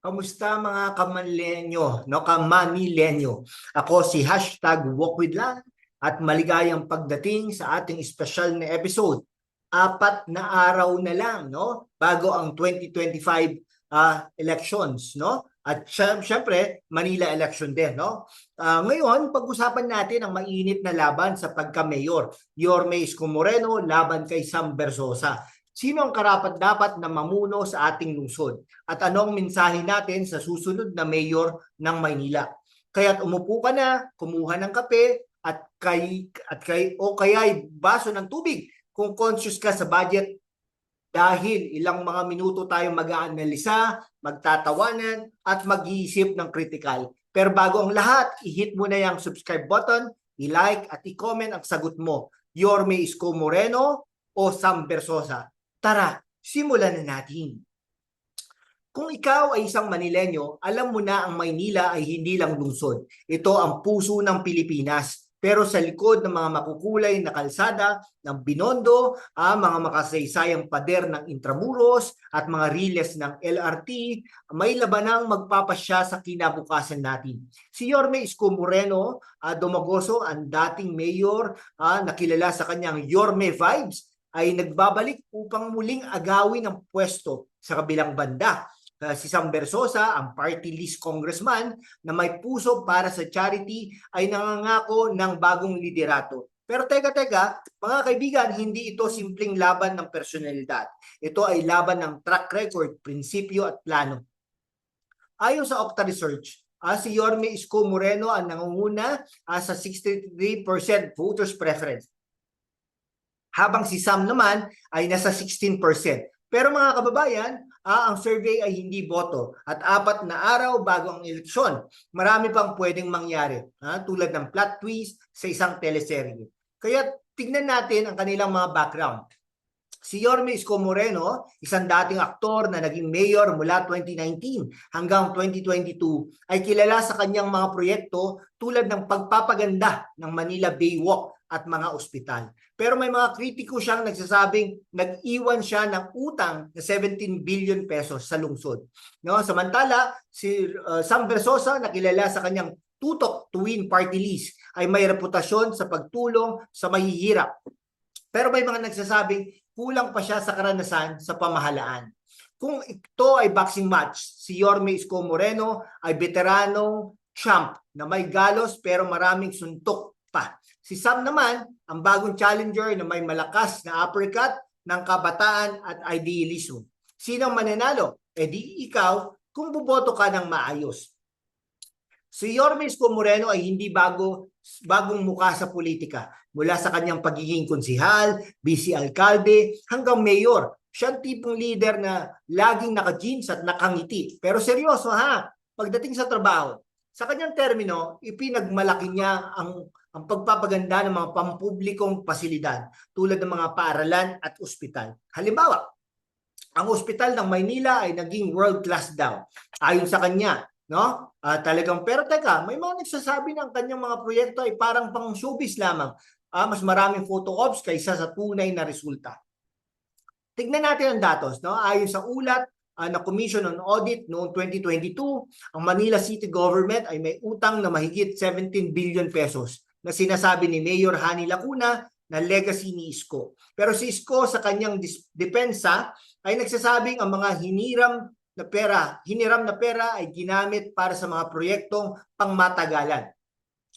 Kamusta mga kamanlenyo, no, kamamilenyo? Ako si hashtag Walk at maligayang pagdating sa ating special na episode. Apat na araw na lang, no, bago ang 2025 ah, elections, no? At syem- syempre, Manila election din, no? Ah, ngayon, pag-usapan natin ang mainit na laban sa pagka-mayor. Yorme Isko laban kay Sam Bersosa. Sino ang karapat-dapat na mamuno sa ating lungsod? At anong mensahe natin sa susunod na mayor ng Maynila? Kaya't umupo ka na, kumuha ng kape, at kay at kay o kaya baso ng tubig kung conscious ka sa budget dahil ilang mga minuto tayong mag-aanalisa, magtatawanan at mag-iisip ng critical. Pero bago ang lahat, i-hit mo na yung subscribe button, i-like at i-comment ang sagot mo. Yorme Isko Moreno o Sam Bersosa? Tara, simulan na natin. Kung ikaw ay isang Manilenyo, alam mo na ang Maynila ay hindi lang lungsod. Ito ang puso ng Pilipinas. Pero sa likod ng mga makukulay na kalsada ng Binondo, ah, mga makasaysayang pader ng Intramuros at mga riles ng LRT, may labanang magpapasya sa kinabukasan natin. Si Yorme Isko Moreno, ah, Domagoso, ang dating mayor ah, na kilala sa kanyang Yorme Vibes, ay nagbabalik upang muling agawin ang pwesto sa kabilang banda. Uh, si Sam Bersosa, ang party list congressman na may puso para sa charity ay nangangako ng bagong liderato. Pero teka teka, mga kaibigan, hindi ito simpleng laban ng personalidad. Ito ay laban ng track record, prinsipyo at plano. Ayon sa Okta Research, ah, si Yorme Isko Moreno ang nangunguna ah, sa 63% voters preference habang si Sam naman ay nasa 16%. Pero mga kababayan, ah, ang survey ay hindi boto at apat na araw bago ang eleksyon. Marami pang pwedeng mangyari ah, tulad ng plot twist sa isang teleserye. Kaya tignan natin ang kanilang mga background. Si Yorme Isko Moreno, isang dating aktor na naging mayor mula 2019 hanggang 2022, ay kilala sa kanyang mga proyekto tulad ng pagpapaganda ng Manila Baywalk at mga ospital. Pero may mga kritiko siyang nagsasabing nag-iwan siya ng utang na 17 billion pesos sa lungsod. No, samantala si uh, Sam Bersosa na kilala sa kanyang tutok to party list ay may reputasyon sa pagtulong sa mahihirap. Pero may mga nagsasabing kulang pa siya sa karanasan sa pamahalaan. Kung ito ay boxing match, si Yorme Isko Moreno ay veteranong champ na may galos pero maraming suntok pa. Si Sam naman, ang bagong challenger na may malakas na uppercut ng kabataan at idealismo. Sino ang mananalo? E di ikaw kung buboto ka ng maayos. Si Yorme Isko Moreno ay hindi bago bagong mukha sa politika. Mula sa kanyang pagiging konsihal, vice alkalde, hanggang mayor. Siya ang tipong leader na laging naka-jeans at nakangiti. Pero seryoso ha, pagdating sa trabaho, sa kanyang termino, ipinagmalaki niya ang ang pagpapaganda ng mga pampublikong pasilidad tulad ng mga paaralan at ospital. Halimbawa, ang ospital ng Maynila ay naging world class daw. Ayon sa kanya, no? Uh, talagang pero teka, may mga nagsasabi ng kanyang mga proyekto ay parang pang showbiz lamang. Uh, mas maraming photo ops kaysa sa tunay na resulta. Tignan natin ang datos, no? Ayon sa ulat uh, na Commission on Audit noong 2022, ang Manila City Government ay may utang na mahigit 17 billion pesos na sinasabi ni Mayor Hani Lacuna na legacy ni Isko. Pero si Isko sa kanyang depensa ay nagsasabing ang mga hiniram na pera, hiniram na pera ay ginamit para sa mga proyektong pangmatagalan.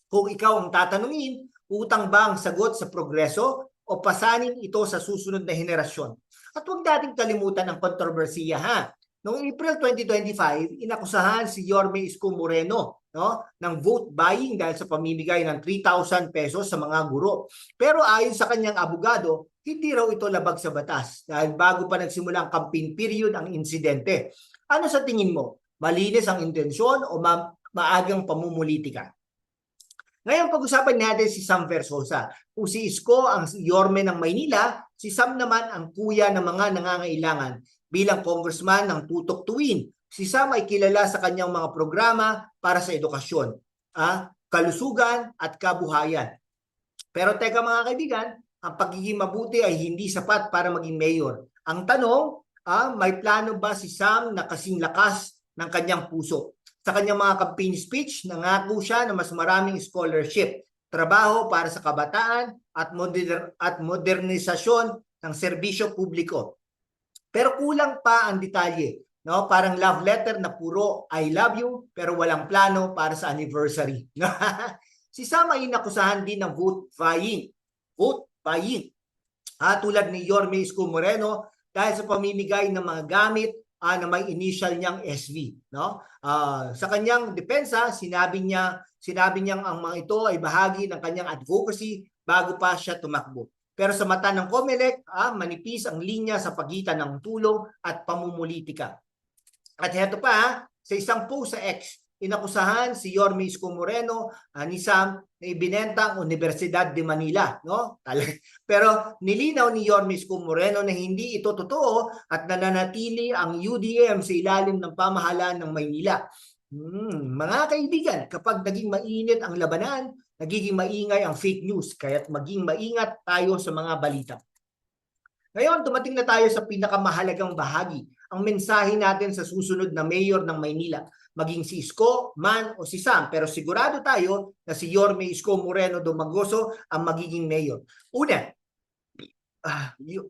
Kung ikaw ang tatanungin, utang ba ang sagot sa progreso o pasanin ito sa susunod na henerasyon? At huwag nating kalimutan ang kontrobersiya ha. Noong April 2025, inakusahan si Yorme Isko Moreno no, ng vote buying dahil sa pamimigay ng 3,000 pesos sa mga guro. Pero ayon sa kanyang abogado, hindi raw ito labag sa batas dahil bago pa nagsimula ang campaign period ang insidente. Ano sa tingin mo? Malinis ang intensyon o ma maagang pamumulitika? Ngayon pag-usapan natin si Sam Versosa. Kung si Isko ang yorme ng Maynila, si Sam naman ang kuya ng mga nangangailangan bilang congressman ng Tutok Tuwin. Si Sam ay kilala sa kanyang mga programa para sa edukasyon, ah, kalusugan at kabuhayan. Pero teka mga kaibigan, ang pagiging mabuti ay hindi sapat para maging mayor. Ang tanong, ah, may plano ba si Sam na kasing lakas ng kanyang puso. Sa kanyang mga campaign speech, nangako siya na mas maraming scholarship, trabaho para sa kabataan at, moder- at modernisasyon ng serbisyo publiko. Pero kulang pa ang detalye. No, parang love letter na puro I love you pero walang plano para sa anniversary. si Sam ay inakusahan din ng vote buying. Vote buying. Ah, tulad ni Yorme Isko Moreno dahil sa pamimigay ng mga gamit ah, na may initial niyang SV, no? Ah, sa kanyang depensa, sinabi niya, sinabi niyang ang mga ito ay bahagi ng kanyang advocacy bago pa siya tumakbo. Pero sa mata ng COMELEC, ah, manipis ang linya sa pagitan ng tulong at pamumulitika. At heto pa, ha, sa isang post sa X, inakusahan si Yorme Isko Moreno ah, ni Sam na ibinenta ang Universidad de Manila. No? Pero nilinaw ni Yorme Isko Moreno na hindi ito totoo at nananatili ang UDM sa ilalim ng pamahalaan ng Maynila. Hmm, mga kaibigan, kapag naging mainit ang labanan, nagiging maingay ang fake news, kaya't maging maingat tayo sa mga balita. Ngayon, dumating na tayo sa pinakamahalagang bahagi, ang mensahe natin sa susunod na mayor ng Maynila, maging si Isko, Man o si Sam, pero sigurado tayo na si Yorme Isko Moreno Domagoso ang magiging mayor. Una, ah, y-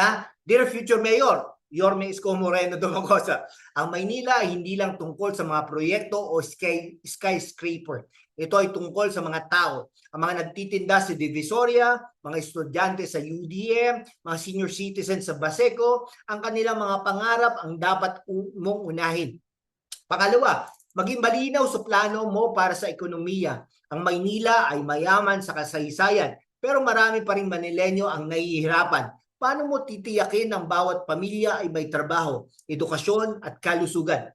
ah, dear future mayor, Yorme Isko Moreno Domagosa, ang Maynila ay hindi lang tungkol sa mga proyekto o sky, skyscraper. Ito ay tungkol sa mga tao, ang mga nagtitinda sa Divisoria, mga estudyante sa UDM, mga senior citizens sa Baseco, ang kanilang mga pangarap ang dapat mong unahin. Pangalawa, maging malinaw sa plano mo para sa ekonomiya. Ang Maynila ay mayaman sa kasaysayan, pero marami pa rin Manilenyo ang nahihirapan. Paano mo titiyakin ng bawat pamilya ay may trabaho, edukasyon at kalusugan?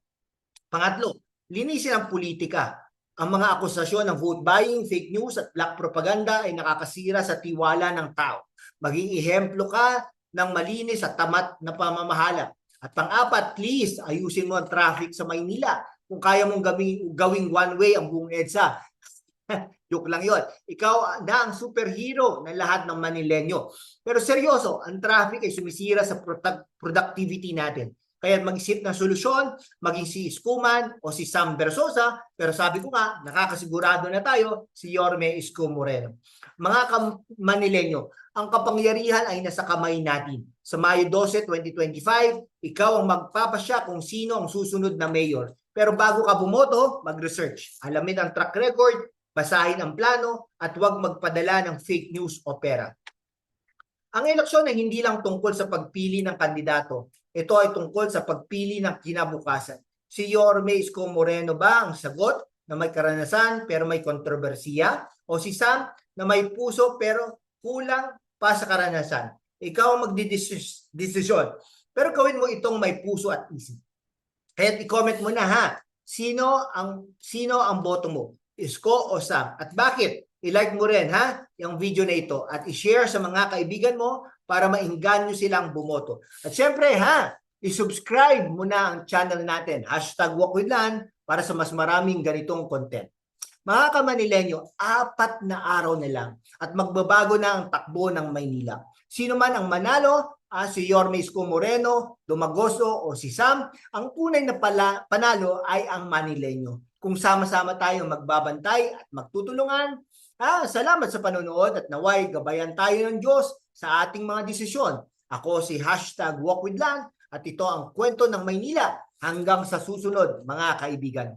Pangatlo, linisin ang politika. Ang mga akusasyon ng vote buying, fake news at black propaganda ay nakakasira sa tiwala ng tao. Maging ehemplo ka ng malinis at tamat na pamamahala. At pang-apat, please, ayusin mo ang traffic sa Maynila. Kung kaya mong gawing one way ang buong EDSA. Joke lang yon. Ikaw na ang superhero ng lahat ng Manilenyo. Pero seryoso, ang traffic ay sumisira sa product- productivity natin. Kaya mag-isip ng solusyon, maging si Iskuman o si Sam Versosa, pero sabi ko nga, nakakasigurado na tayo, si Yorme Isko Moreno. Mga Manilenyo, ang kapangyarihan ay nasa kamay natin. Sa Mayo 12, 2025, ikaw ang magpapasya kung sino ang susunod na mayor. Pero bago ka bumoto, mag-research. Alamin ang track record, basahin ang plano, at huwag magpadala ng fake news o pera. Ang eleksyon ay hindi lang tungkol sa pagpili ng kandidato. Ito ay tungkol sa pagpili ng kinabukasan. Si Yorme Isko Moreno ba ang sagot na may karanasan pero may kontrobersiya? O si Sam na may puso pero kulang pa sa karanasan? Ikaw ang magdidesisyon. Pero gawin mo itong may puso at isip. Kaya i-comment mo na ha, sino ang sino ang boto mo? Isko o Sam? At bakit? I-like mo rin ha, yung video na ito at i-share sa mga kaibigan mo para maingganyo silang bumoto. At syempre ha, i-subscribe mo na ang channel natin, hashtag Wakwidlan, para sa mas maraming ganitong content. Mga kamanilenyo, apat na araw na lang at magbabago na ang takbo ng Maynila. Sino man ang manalo, ah, si Yorme Isko Moreno, Dumagoso o si Sam, ang tunay na pala, panalo ay ang Manilenyo. Kung sama-sama tayo magbabantay at magtutulungan, ah, salamat sa panonood at naway gabayan tayo ng Diyos sa ating mga desisyon. Ako si hashtag Walk with Land at ito ang kwento ng Maynila hanggang sa susunod mga kaibigan.